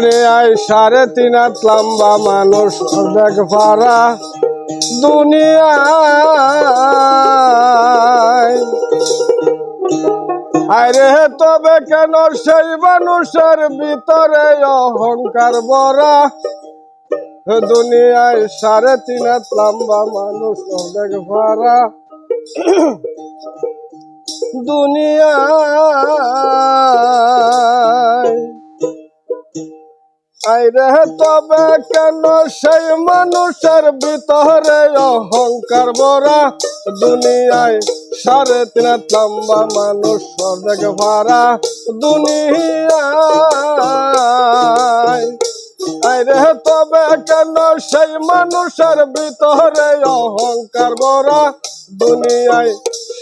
দুনিয়ায় সাড়ে তিন হাত লম্বা মানুষ, অর্ধেক পারা দুনিয়ায়। আরে তবে কেন সেই মানুষের ভিতরে অহংকার বরা দুনিয়ায় সাড়ে তিন হাত লম্বা মানুষ, অর্ধেক পারা দুনিয়ায়। আইরে তবে কেন সেই মানুষের ভিতরে অহংকার বরা দুনিয়ায় সাড়ে তিন লম্বা মানুষ অর্ধেক ভাড়া। দুনিয়ায় আরে তবে কেন সেই মানুষের ভিতরে অহংকার বরা দুনিয়ায়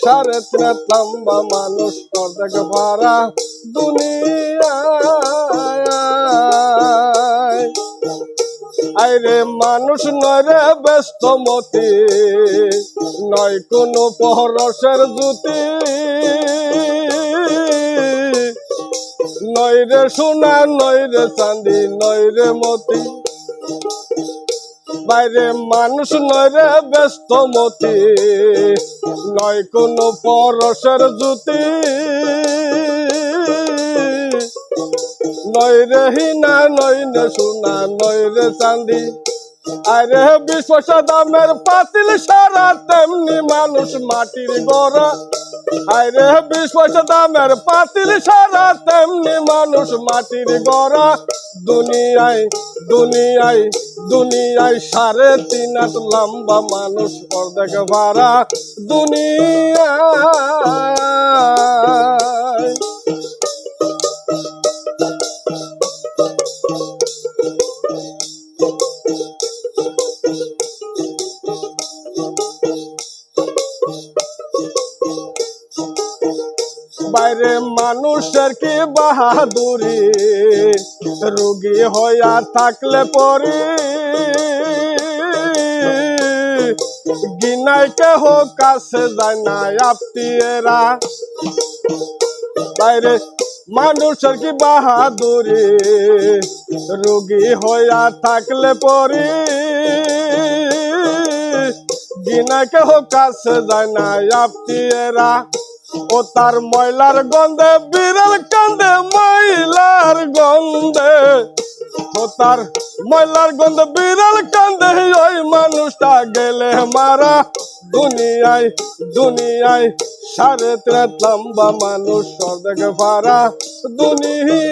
সাড়ে তিন লম্বা মানুষ অর্ধেক ভাড়া। দুনিয়ায় আইরে মানুষ নয় রে ব্যস্ত মতি, নয় কোনো পরশের জুতি। নয় রে সোনা, নয় রে চাঁদি, নয় রে মতি। বাইরে মানুষ নয় রে ব্যস্ত মতি, নয় কোনো পরশের জুতি। নয় রে হিনা, নয় রে সোনা, নয় রে চাঁদি। আরে বিশ পয়সা দামের পাতিল সারা, তেমনি মানুষ মাটির গড়া আরে বিশ পয়সা দামের পাতিল সারা, তেমনি মানুষ মাটির গড়া দুনিয়ায় দুনিয়ায় দুনিয়ায় সাড়ে তিন হাত লম্বা মানুষ অর্ধেক ভাড়া। দুনিয়ায় বাইরে মানুষের কি বাহাদুরি রোগী হইয়া থাকলে পরে গিনাই কেহ কাছে যায় না আত্মীয়রা বাইরে মানুষের কি বাহাদুরি রোগী হইয়া থাকলে পরে গিনা কেহ কাছে যায় না আত্মীয়রা ও তার ময়লার গন্ধে, বিড়াল কান্দে, ময়লার গন্ধে। ও তার ময়লার গন্ধে, বিড়াল কান্দে, ওই মানুষটা গেলে মারা। দুনিয়ায় দুনিয়ায় সাড়ে তিন লম্বা মানুষ অর্ধেক পারা দুনিয়ায়।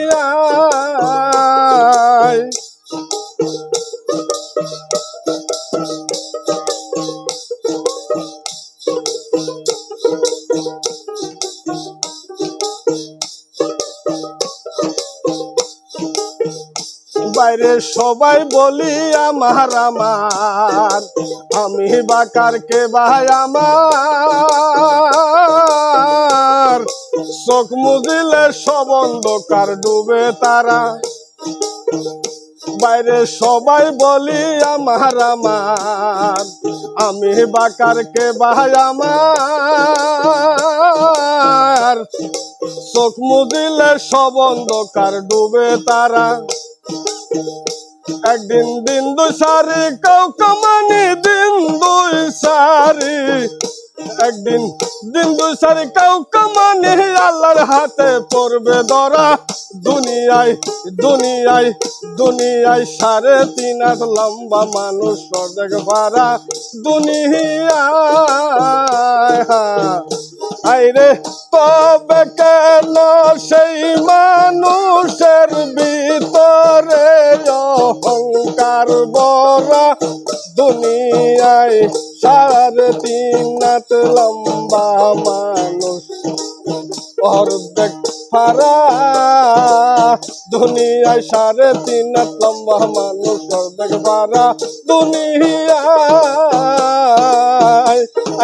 বাইরে সবাই বলি আমার আমার। আমি বাকার কে ভাই আমার? চোখ মুজিলে সব অন্ধকার ডুবে তারা। বাইরে সবাই বলি আমার আমার। আমি বাকার কে ভাই আমার? চোখ মুজিলে সব অন্ধকার ডুবে তারা। একদিন দিন দুই সারি কাউ কামানি দিন সারি একদিন দিন সারি কাউ কামানি, আল্লাহর হাতে পড়বে ধরা দুনিয়ায় দুনিয়ায় দুনিয়ায় সাড়ে তিন লম্বা মানুষ অর্ধেক ভাড়া। দুনিয়ায় আইরে, তবে কেন সাড়ে তিন হাত লম্বা মানুষ। অর্ধেক ফারা দুনিয়ায় সাড়ে তিন লম্বা মানুষ অর্ধেক ফারা দুনিয়ায়।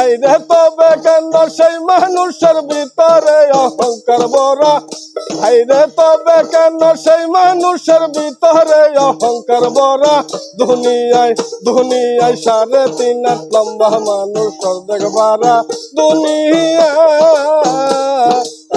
আইরে তবে কেন সেই মানুষের ভিতরে অহংকার বড়া আইরে তবে কেন সেই মানুষের ভিতরে অহংকার বড়া দুনিয়ায় দুনিয়ায় সাড়ে তিন লম্বা মানুষ অর্ধেক বাড়া love.